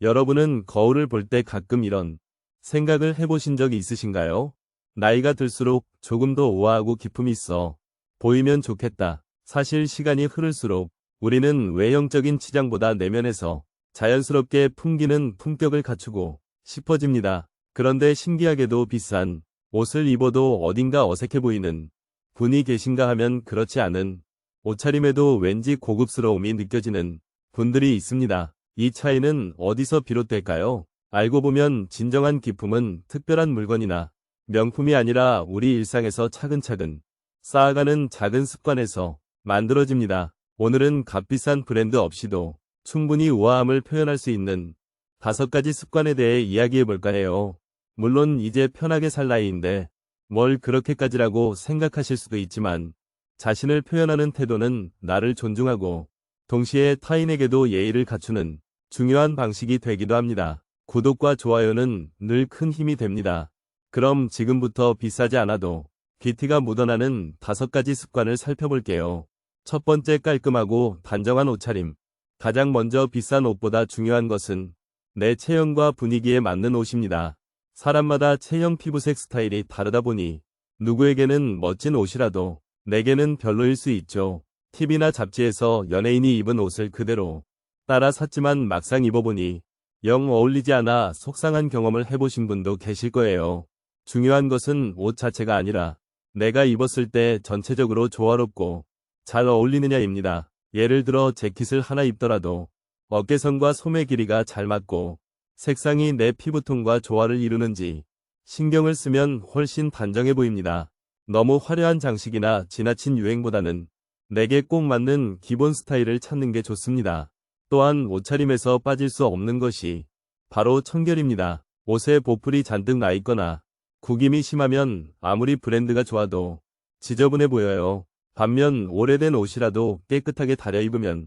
여러분은 거울을 볼 때 가끔 이런 생각을 해보신 적이 있으신가요? 나이가 들수록 조금 더 우아하고 기품이 있어 보이면 좋겠다. 사실 시간이 흐를수록 우리는 외형적인 치장보다 내면에서 자연스럽게 풍기는 품격을 갖추고 싶어집니다. 그런데 신기하게도 비싼 옷을 입어도 어딘가 어색해 보이는 분이 계신가 하면 그렇지 않은 옷차림에도 왠지 고급스러움이 느껴지는 분들이 있습니다. 이 차이는 어디서 비롯될까요? 알고 보면 진정한 기품은 특별한 물건이나 명품이 아니라 우리 일상에서 차근차근 쌓아가는 작은 습관에서 만들어집니다. 오늘은 값비싼 브랜드 없이도 충분히 우아함을 표현할 수 있는 다섯 가지 습관에 대해 이야기해 볼까 해요. 물론 이제 편하게 살 나이인데 뭘 그렇게까지라고 생각하실 수도 있지만 자신을 표현하는 태도는 나를 존중하고 동시에 타인에게도 예의를 갖추는 중요한 방식이 되기도 합니다. 구독과 좋아요는 늘 큰 힘이 됩니다. 그럼 지금부터 비싸지 않아도 귀티가 묻어나는 다섯 가지 습관을 살펴볼게요. 첫 번째 깔끔하고 단정한 옷차림. 가장 먼저 비싼 옷보다 중요한 것은 내 체형과 분위기에 맞는 옷입니다. 사람마다 체형 피부색 스타일이 다르다 보니 누구에게는 멋진 옷이라도 내게는 별로일 수 있죠. TV나 잡지에서 연예인이 입은 옷을 그대로 따라 샀지만 막상 입어보니 영 어울리지 않아 속상한 경험을 해보신 분도 계실 거예요. 중요한 것은 옷 자체가 아니라 내가 입었을 때 전체적으로 조화롭고 잘 어울리느냐입니다. 예를 들어 재킷을 하나 입더라도 어깨선과 소매 길이가 잘 맞고 색상이 내 피부톤과 조화를 이루는지 신경을 쓰면 훨씬 단정해 보입니다. 너무 화려한 장식이나 지나친 유행보다는 내게 꼭 맞는 기본 스타일을 찾는 게 좋습니다. 또한 옷차림에서 빠질 수 없는 것이 바로 청결입니다. 옷에 보풀이 잔뜩 나 있거나 구김이 심하면 아무리 브랜드가 좋아도 지저분해 보여요. 반면 오래된 옷이라도 깨끗하게 다려 입으면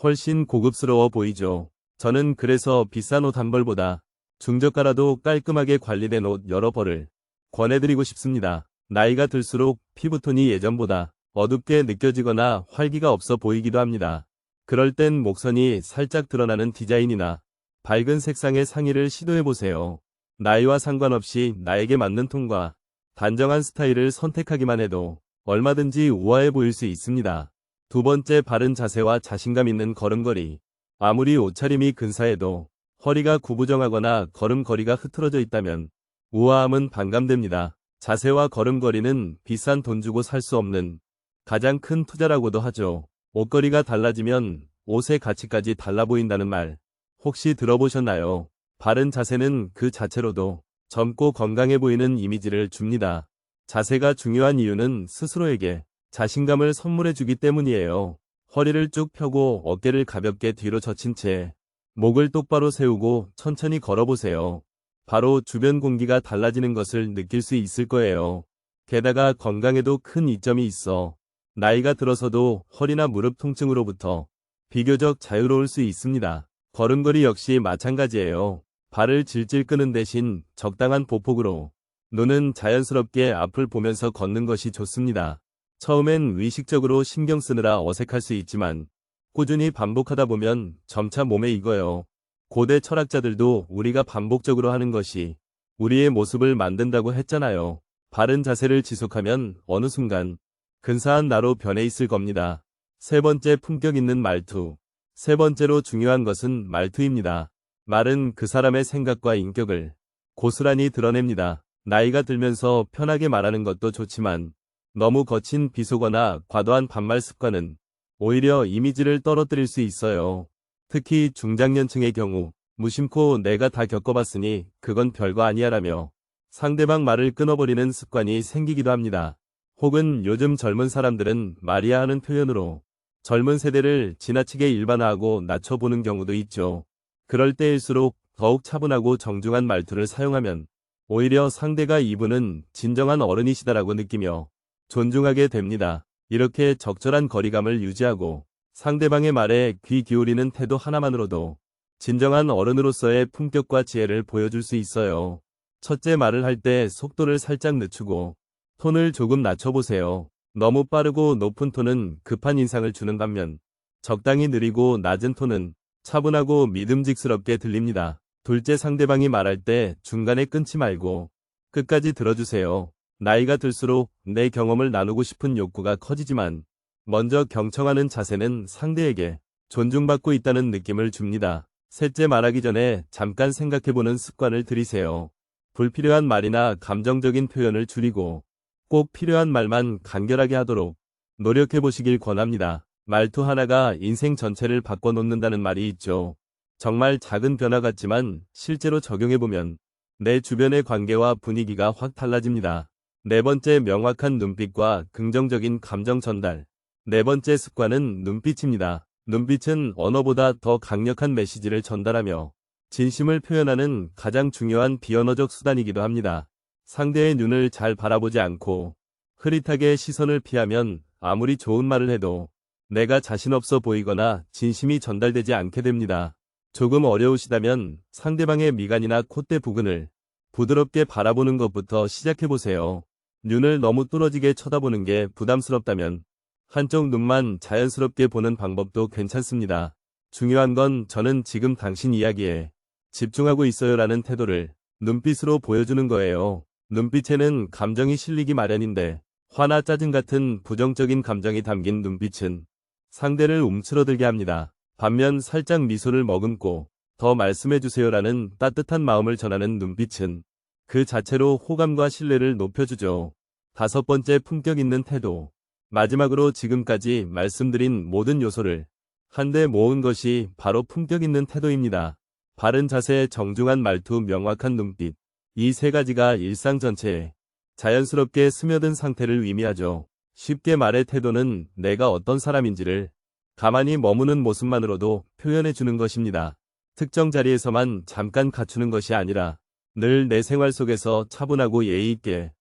훨씬 고급스러워 보이죠. 저는 그래서 비싼 옷 한 벌보다 중저가라도 깔끔하게 관리된 옷 여러 벌을 권해드리고 싶습니다. 나이가 들수록 피부톤이 예전보다 어둡게 느껴지거나 활기가 없어 보이기도 합니다. 그럴 땐 목선이 살짝 드러나는 디자인이나 밝은 색상의 상의를 시도해보세요. 나이와 상관없이 나에게 맞는 톤과 단정한 스타일을 선택하기만 해도 얼마든지 우아해 보일 수 있습니다. 두 번째 바른 자세와 자신감 있는 걸음걸이. 아무리 옷차림이 근사해도 허리가 구부정하거나 걸음걸이가 흐트러져 있다면 우아함은 반감됩니다. 자세와 걸음걸이는 비싼 돈 주고 살 수 없는 가장 큰 투자라고도 하죠. 옷걸이가 달라지면 옷의 가치까지 달라 보인다는 말 혹시 들어보셨나요? 바른 자세는 그 자체로도 젊고 건강해 보이는 이미지를 줍니다. 자세가 중요한 이유는 스스로에게 자신감을 선물해 주기 때문이에요. 허리를 쭉 펴고 어깨를 가볍게 뒤로 젖힌 채 목을 똑바로 세우고 천천히 걸어보세요. 바로 주변 공기가 달라지는 것을 느낄 수 있을 거예요. 게다가 건강에도 큰 이점이 있어 나이가 들어서도 허리나 무릎 통증으로부터 비교적 자유로울 수 있습니다. 걸음걸이 역시 마찬가지예요. 발을 질질 끄는 대신 적당한 보폭으로 눈은 자연스럽게 앞을 보면서 걷는 것이 좋습니다. 처음엔 의식적으로 신경 쓰느라 어색할 수 있지만 꾸준히 반복하다 보면 점차 몸에 익어요. 고대 철학자들도 우리가 반복적으로 하는 것이 우리의 모습을 만든다고 했잖아요. 바른 자세를 지속하면 어느 순간 근사한 나로 변해 있을 겁니다. 세 번째 품격 있는 말투. 세 번째로 중요한 것은 말투입니다. 말은 그 사람의 생각과 인격을 고스란히 드러냅니다. 나이가 들면서 편하게 말하는 것도 좋지만 너무 거친 비속어나 과도한 반말 습관은 오히려 이미지를 떨어뜨릴 수 있어요. 특히 중장년층의 경우 무심코 내가 다 겪어봤으니 그건 별거 아니야라며 상대방 말을 끊어버리는 습관이 생기기도 합니다. 혹은 요즘 젊은 사람들은 말이야 하는 표현으로 젊은 세대를 지나치게 일반화하고 낮춰보는 경우도 있죠. 그럴 때일수록 더욱 차분하고 정중한 말투를 사용하면 오히려 상대가 이분은 진정한 어른이시다라고 느끼며 존중하게 됩니다. 이렇게 적절한 거리감을 유지하고 상대방의 말에 귀 기울이는 태도 하나만으로도 진정한 어른으로서의 품격과 지혜를 보여줄 수 있어요. 첫째 말을 할 때 속도를 살짝 늦추고 톤을 조금 낮춰보세요. 너무 빠르고 높은 톤은 급한 인상을 주는 반면 적당히 느리고 낮은 톤은 차분하고 믿음직스럽게 들립니다. 둘째 상대방이 말할 때 중간에 끊지 말고 끝까지 들어주세요. 나이가 들수록 내 경험을 나누고 싶은 욕구가 커지지만 먼저 경청하는 자세는 상대에게 존중받고 있다는 느낌을 줍니다. 셋째 말하기 전에 잠깐 생각해보는 습관을 들이세요. 불필요한 말이나 감정적인 표현을 줄이고 꼭 필요한 말만 간결하게 하도록 노력해 보시길 권합니다. 말투 하나가 인생 전체를 바꿔놓는다는 말이 있죠. 정말 작은 변화 같지만 실제로 적용해보면 내 주변의 관계와 분위기가 확 달라집니다. 네 번째 명확한 눈빛과 긍정적인 감정 전달. 네 번째 습관은 눈빛입니다. 눈빛은 언어보다 더 강력한 메시지를 전달하며 진심을 표현하는 가장 중요한 비언어적 수단이기도 합니다. 상대의 눈을 잘 바라보지 않고 흐릿하게 시선을 피하면 아무리 좋은 말을 해도 내가 자신 없어 보이거나 진심이 전달되지 않게 됩니다. 조금 어려우시다면 상대방의 미간이나 콧대 부근을 부드럽게 바라보는 것부터 시작해보세요. 눈을 너무 뚫어지게 쳐다보는 게 부담스럽다면 한쪽 눈만 자연스럽게 보는 방법도 괜찮습니다. 중요한 건 저는 지금 당신 이야기에 집중하고 있어요라는 태도를 눈빛으로 보여주는 거예요. 눈빛에는 감정이 실리기 마련인데 화나 짜증 같은 부정적인 감정이 담긴 눈빛은 상대를 움츠러들게 합니다. 반면 살짝 미소를 머금고 더 말씀해주세요라는 따뜻한 마음을 전하는 눈빛은 그 자체로 호감과 신뢰를 높여주죠. 다섯 번째 품격 있는 태도. 마지막으로 지금까지 말씀드린 모든 요소를 한데 모은 것이 바로 품격 있는 태도입니다. 바른 자세, 정중한 말투, 명확한 눈빛. 이 세 가지가 일상 전체에 자연스럽게 스며든 상태를 의미하죠. 쉽게 말해 태도는 내가 어떤 사람인지를 가만히 머무는 모습만으로도 표현해 주는 것입니다. 특정 자리에서만 잠깐 갖추는 것이 아니라 늘 내 생활 속에서 차분하고 예의 있게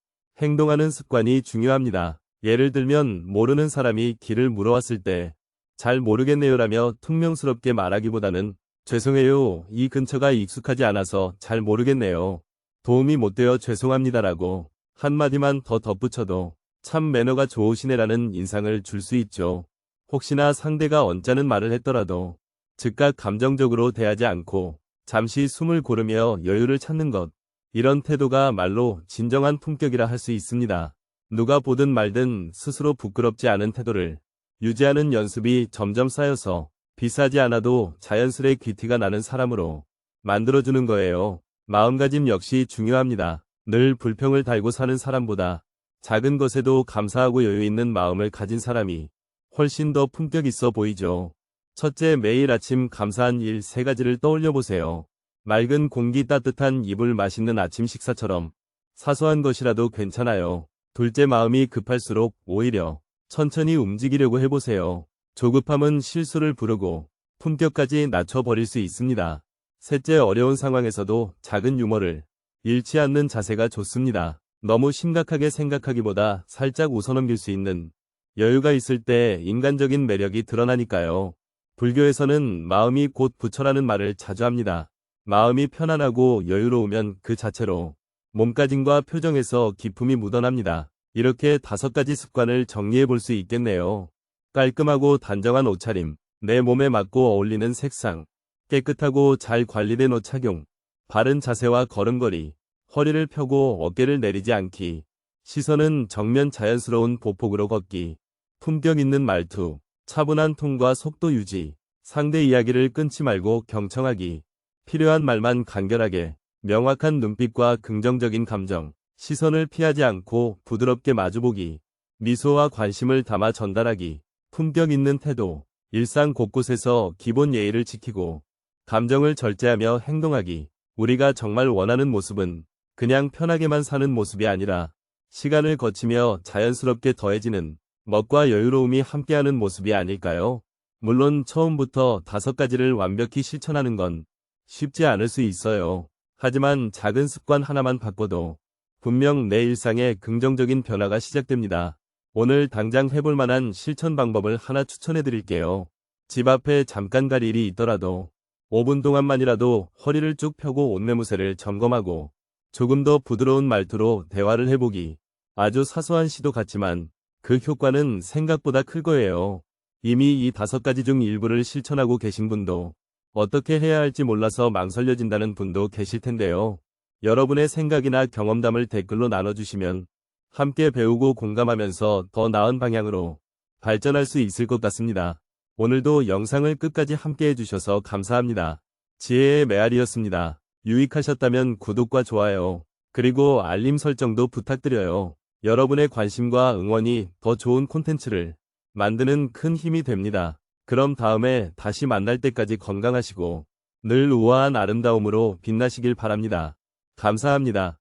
행동하는 습관이 중요합니다. 예를 들면 모르는 사람이 길을 물어왔을 때 잘 모르겠네요라며 퉁명스럽게 말하기보다는 죄송해요. 이 근처가 익숙하지 않아서 잘 모르겠네요. 도움이 못 되어 죄송합니다라고 한마디만 더 덧붙여도 참 매너가 좋으시네라는 인상을 줄 수 있죠. 혹시나 상대가 언짢은 말을 했더라도 즉각 감정적으로 대하지 않고 잠시 숨을 고르며 여유를 찾는 것. 이런 태도가 말로 진정한 품격이라 할 수 있습니다. 누가 보든 말든 스스로 부끄럽지 않은 태도를 유지하는 연습이 점점 쌓여서 비싸지 않아도 자연스레 귀티가 나는 사람으로 만들어주는 거예요. 마음가짐 역시 중요합니다. 늘 불평을 달고 사는 사람보다 작은 것에도 감사하고 여유 있는 마음을 가진 사람이 훨씬 더 품격 있어 보이죠. 첫째, 매일 아침 감사한 일 세 가지를 떠올려 보세요. 맑은 공기 따뜻한 이불 맛있는 아침 식사처럼 사소한 것이라도 괜찮아요. 둘째 마음이 급할수록 오히려 천천히 움직이려고 해보세요. 조급함은 실수를 부르고 품격까지 낮춰버릴 수 있습니다. 셋째 어려운 상황에서도 작은 유머를 잃지 않는 자세가 좋습니다. 너무 심각하게 생각하기보다 살짝 웃어넘길 수 있는 여유가 있을 때 인간적인 매력이 드러나니까요. 불교에서는 마음이 곧 부처라는 말을 자주 합니다. 마음이 편안하고 여유로우면 그 자체로 몸가짐과 표정에서 기품이 묻어납니다. 이렇게 다섯 가지 습관을 정리해 볼 수 있겠네요. 깔끔하고 단정한 옷차림, 내 몸에 맞고 어울리는 색상, 깨끗하고 잘 관리된 옷 착용, 바른 자세와 걸음걸이, 허리를 펴고 어깨를 내리지 않기, 시선은 정면 자연스러운 보폭으로 걷기, 품격 있는 말투, 차분한 톤과 속도 유지, 상대 이야기를 끊지 말고 경청하기, 필요한 말만 간결하게, 명확한 눈빛과 긍정적인 감정, 시선을 피하지 않고 부드럽게 마주보기, 미소와 관심을 담아 전달하기, 품격 있는 태도, 일상 곳곳에서 기본 예의를 지키고, 감정을 절제하며 행동하기, 우리가 정말 원하는 모습은 그냥 편하게만 사는 모습이 아니라 시간을 거치며 자연스럽게 더해지는 멋과 여유로움이 함께하는 모습이 아닐까요? 물론 처음부터 다섯 가지를 완벽히 실천하는 건 쉽지 않을 수 있어요. 하지만 작은 습관 하나만 바꿔도 분명 내 일상에 긍정적인 변화가 시작됩니다. 오늘 당장 해볼 만한 실천 방법을 하나 추천해 드릴게요. 집 앞에 잠깐 갈 일이 있더라도 5분 동안만이라도 허리를 쭉 펴고 옷매무새를 점검하고 조금 더 부드러운 말투로 대화를 해보기. 아주 사소한 시도 같지만 그 효과는 생각보다 클 거예요. 이미 이 다섯 가지 중 일부를 실천하고 계신 분도 어떻게 해야 할지 몰라서 망설여진다는 분도 계실 텐데요. 여러분의 생각이나 경험담을 댓글로 나눠주시면 함께 배우고 공감하면서 더 나은 방향으로 발전할 수 있을 것 같습니다. 오늘도 영상을 끝까지 함께 해주셔서 감사합니다. 지혜의 메아리였습니다. 유익하셨다면 구독과 좋아요, 그리고 알림 설정도 부탁드려요. 여러분의 관심과 응원이 더 좋은 콘텐츠를 만드는 큰 힘이 됩니다. 그럼 다음에 다시 만날 때까지 건강하시고 늘 우아한 아름다움으로 빛나시길 바랍니다. 감사합니다.